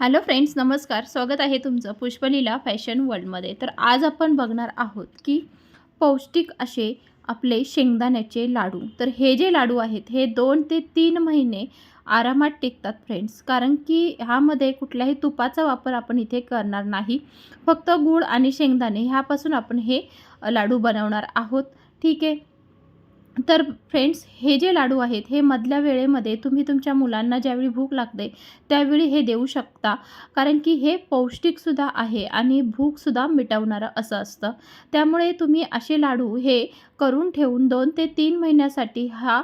Hello friends नमस्कार. स्वागत आहे तुमचं पुष्पलीला फॅशन वर्ल्डमध्ये. तर आज आपण बघणार आहोत की पौष्टिक असे आपले शेंगदाण्याचे लाडू. तर हे जे लाडू आहेत हे दोन ते तीन महिने आरामात टिकतात फ्रेंड्स. कारण की ह्यामध्ये कुठल्याही तुपाचा वापर आपण इथे करणार नाही. फक्त गूळ आणि शेंगदाणे ह्यापासून आपण हे लाडू बनवणार आहोत. ठीक आहे? तर फ्रेंड्स हे जे लाडू आहेत हे मधल्या वेळेमध्ये तुम्ही तुमच्या मुलांना ज्यावेळी भूक लागते त्यावेळी हे देऊ शकता. कारण की हे पौष्टिकसुद्धा आहे आणि भूकसुद्धा मिटवणारं असं असतं. त्यामुळे तुम्ही असे लाडू हे करून ठेवून दोन ते तीन महिन्यासाठी हा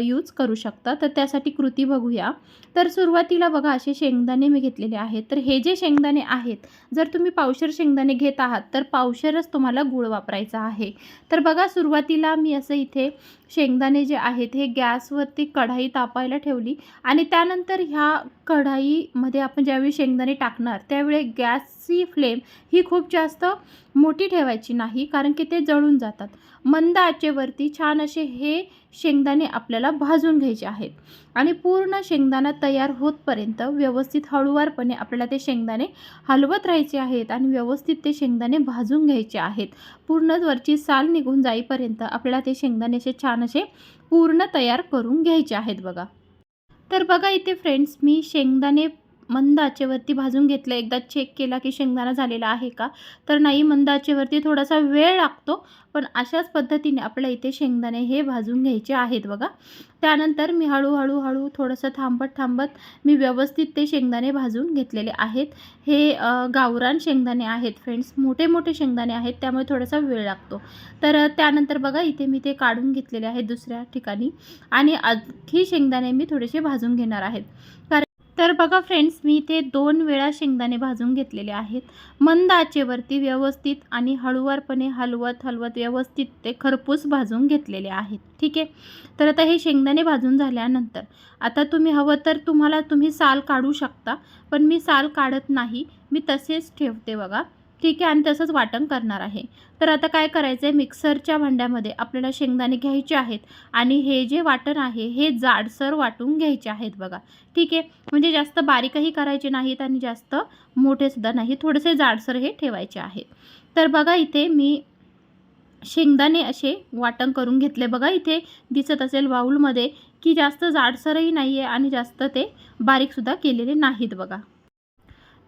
यूज करू शकता. तर त्यासाठी कृती बघूया. तर सुरुवातीला बघा असे शेंगदाणे मी घेतलेले आहेत. तर हे जे शेंगदाणे आहेत जर तुम्ही पावशर शेंगदाणे घेत आहात तर पावशरच तुम्हाला गूळ वापरायचा आहे. तर बघा सुरुवातीला मी असं इथे शेंगदाणे जे आहेत हे गॅसवरती कढाई तापायला ठेवली आणि त्यानंतर ह्या कढाईमध्ये आपण ज्यावेळी शेंगदाणे टाकणार त्यावेळी गॅसची फ्लेम ही खूप जास्त मोठी ठेवायची नाही कारण की ते जळून जातात. मंद आचेवरती छान असे हे शेंगदाणे आपल्याला भाजून घ्यायचे आहेत. आणि पूर्ण शेंगदाणा तयार होतपर्यंत व्यवस्थित हळूवारपणे आपल्याला ते शेंगदाणे हलवत राहायचे आहेत आणि व्यवस्थित ते शेंगदाणे भाजून घ्यायचे आहेत. पूर्ण वरची साल निघून जाईपर्यंत आपल्याला ते शेंगदाणे असे छान असे पूर्ण तयार करून घ्यायचे आहेत बघा. तर बघा इथे फ्रेंड्स मी शेंगदाणे मंद आचेवरती भाजून घेतलं. एकदा चेक केला की शेंगदाणा झालेला आहे का? तर नाही मंद आचेवरती थोडासा वेळ लागतो. पण अशाच पद्धतीने आपल्या इथे शेंगदाणे हे भाजून घ्यायचे आहेत बघा. त्यानंतर मी हळूहळू हळू थोडंसं थांबत थांबत मी व्यवस्थित ते शेंगदाणे भाजून घेतलेले आहेत. हे गावरान शेंगदाणे आहेत फ्रेंड्स मोठे मोठे शेंगदाणे आहेत त्यामुळे थोडासा वेळ लागतो. तर त्यानंतर बघा इथे मी ते काढून घेतलेले आहेत दुसऱ्या ठिकाणी. आणि आणखी शेंगदाणे मी थोडेसे भाजून घेणार आहेत. कारण तर बघा फ्रेंड्स मी इथे दोन वेळा शेंगदाणे भाजून घेतलेले आहेत. मंद आचेवरती व्यवस्थित आणि हळूवारपणे हलवत हलवत व्यवस्थित ते खरपूस भाजून घेतलेले आहेत. ठीक आहे? तर आता हे शेंगदाणे भाजून झाल्यानंतर आता तुम्ही हवं तर तुम्हाला तुम्ही साल काढू शकता पण मी साल काढत नाही. मी तसेच ठेवते बघा. ठीक आहे आणि तसंच वाटण करणार आहे. तर आता काय करायचं आहे मिक्सरच्या भांड्यामध्ये आपल्याला शेंगदाणे घ्यायचे आहेत आणि हे जे वाटण आहे हे जाडसर वाटून घ्यायचे आहेत बघा. ठीक आहे? म्हणजे जास्त बारीकही करायचे नाहीत आणि जास्त मोठेसुद्धा नाही थोडेसे जाडसर हे ठेवायचे आहेत. तर बघा इथे मी शेंगदाणे असे वाटण करून घेतले. बघा इथे दिसत असेल बाऊलमध्ये की जास्त जाडसरही नाही आहे आणि जास्त ते बारीकसुद्धा केलेले नाहीत बघा.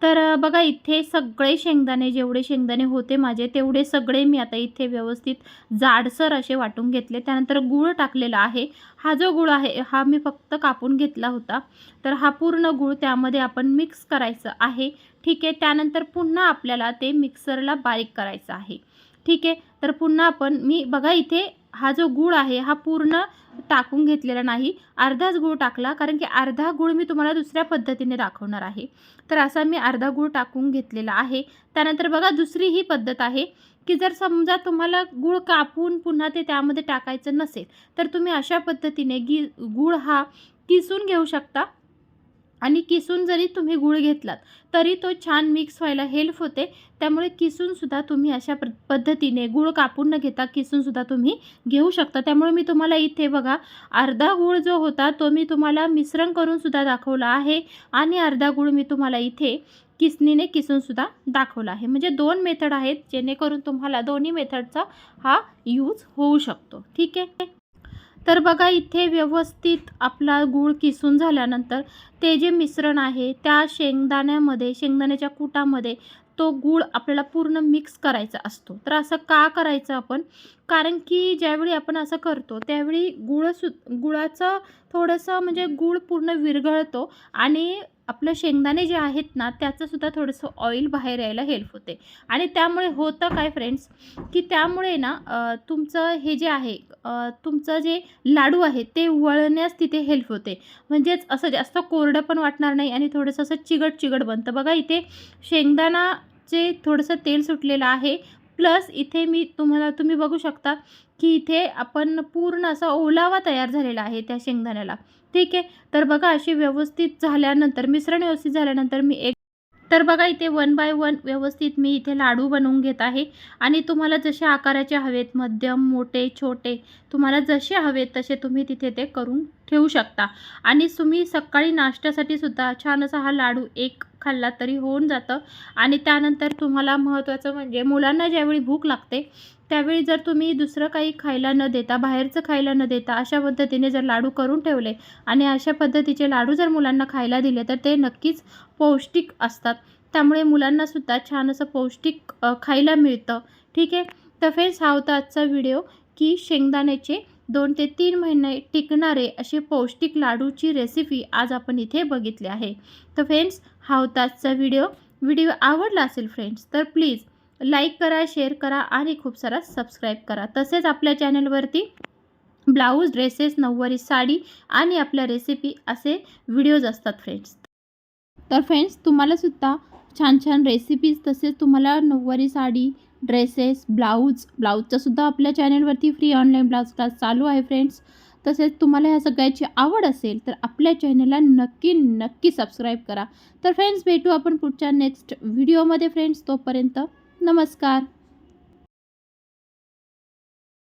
तर बघा इथे सगळे शेंगदाणे जेवढे शेंगदाणे होते माझे तेवढे सगळे मी आता इथे व्यवस्थित जाडसर असे वाटून घेतले. त्यानंतर गूळ टाकलेला आहे. हा जो गूळ आहे हा मी फक्त कापून घेतला होता. तर हा पूर्ण गूळ त्यामध्ये आपण मिक्स करायचं आहे. ठीक आहे त्यानंतर पुन्हा आपल्याला ते मिक्सरला बारीक करायचं आहे. ठीक आहे तर पुन्हा आपण मी बघा इथे हा जो गूळ आहे हा पूर्ण टाकून घेतलेला नाही. अर्धाच गूळ टाकला कारण की अर्धा गूळ मी तुम्हाला दुसऱ्या पद्धतीने दाखवणार आहे. तर असा मी अर्धा गूळ टाकून घेतलेला आहे. त्यानंतर बघा दुसरी ही पद्धत आहे की जर समजा तुम्हाला गूळ कापून पुन्हा ते त्यामध्ये टाकायचं नसेल तर तुम्ही अशा पद्धतीने गी गूळ हा किसून घेऊ शकता. आणि किसून जरी तुम्ही गूळ घेतलात तरी तो छान मिक्स व्हायला हेल्प होते. त्यामुळे किसूनसुद्धा तुम्ही अशा प पद्धतीने गूळ कापून न घेता किसूनसुद्धा तुम्ही घेऊ शकता. त्यामुळे मी तुम्हाला इथे बघा अर्धा गूळ जो होता तो मी तुम्हाला मिश्रण करूनसुद्धा दाखवला आहे आणि अर्धा गूळ मी तुम्हाला इथे किसनीने किसूनसुद्धा दाखवला आहे. म्हणजे दोन मेथड आहेत जेणेकरून तुम्हाला दोन्ही मेथडचा हा यूज होऊ शकतो. ठीक आहे? तर बघा इथे व्यवस्थित आपला गूळ किसून झाल्यानंतर ते जे मिश्रण आहे त्या शेंगदाण्यामध्ये शेंगदाण्याच्या कुटामध्ये तो गूळ आपल्याला पूर्ण मिक्स करायचा असतो. तर असं का करायचं आपण? कारण की ज्यावेळी आपण असं करतो त्यावेळी गुळ सु गुळाचं थोडंसं म्हणजे गूळ पूर्ण विरघळतो आणि आपलं शेंगदाणे जे आहेत ना त्याचंसुद्धा थोडंसं ऑइल बाहेर यायला हेल्प होते. आणि त्यामुळे होतं काय फ्रेंड्स की त्यामुळे ना तुमचं हे जे आहे तुमचं जे लाडू आहे ते वळण्यास तिथे हेल्प होते. म्हणजेच असं जास्त कोरडं पण वाटणार नाही आणि थोडंसं असं चिगट चिगट बनतं. बघा इथे शेंगदाणाचे थोडंसं तेल सुटलेलं आहे. प्लस इथे मी तुम्हाला तुम्ही बघू शकता की इथे आपण पूर्ण असा ओलावा तयार झालेला आहे त्या शेंगदाण्याला. ठीक आहे? तर बघा अशी व्यवस्थित झाल्यानंतर मिश्रण व्यवस्थित झाल्यानंतर मी एक तर बघा इथे वन बाय वन व्यवस्थित मी इथे लाडू बनवून घेत आहे. आणि तुम्हाला जसे आकाराचे हवेत मध्यम मोठे छोटे तुम्हाला जसे हवेत तसे तुम्ही तिथे ते करून ठेवू शकता. आणि तुम्ही सकाळी नाश्त्यासाठी सुद्धा छान असा हा लाडू एक खाल्ला तरी होऊन जातं. आणि त्यानंतर तुम्हाला महत्त्वाचं म्हणजे मुलांना ज्यावेळी भूक लागते त्यावेळी जर तुम्ही दुसरं काही खायला न देता बाहेरचं खायला न देता अशा पद्धतीने जर लाडू करून ठेवले आणि अशा पद्धतीचे लाडू जर मुलांना खायला दिले तर ते नक्कीच पौष्टिक असतात. त्यामुळे मुलांनासुद्धा छान असं पौष्टिक खायला मिळतं. ठीक आहे? तर फ्रेंड्स हा होता आजचा व्हिडिओ की शेंगदाण्याचे दोन ते तीन महिने टिकणारे असे पौष्टिक लाडूची रेसिपी आज आपण इथे बघितली आहे. तर फ्रेंड्स हा होता आजचा व्हिडिओ व्हिडिओ आवडला असेल फ्रेंड्स तर प्लीज लाईक करा शेअर करा आणि खूप सारा सबस्क्राईब करा. तसेच आपल्या चॅनलवरती ब्लाऊज ड्रेसेस नऊवारी साडी आणि आपल्या रेसिपी असे व्हिडिओज असतात फ्रेंड्स तर फ्रेंड्स तुम्हालासुद्धा छान छान रेसिपीज तसेच तुम्हाला नऊवारी साडी ड्रेसेस ब्लाऊज ब्लाऊजचासुद्धा आपल्या चॅनलवरती फ्री ऑनलाईन ब्लाऊज क्लास चालू आहे फ्रेंड्स तसेच तुम्हाला ह्या सगळ्याची आवड असेल तर आपल्या चॅनलला नक्की नक्की सबस्क्राईब करा. तर फ्रेंड्स भेटू आपण पुढच्या नेक्स्ट व्हिडिओमध्ये. फ्रेंड्स तोपर्यंत नमस्कार.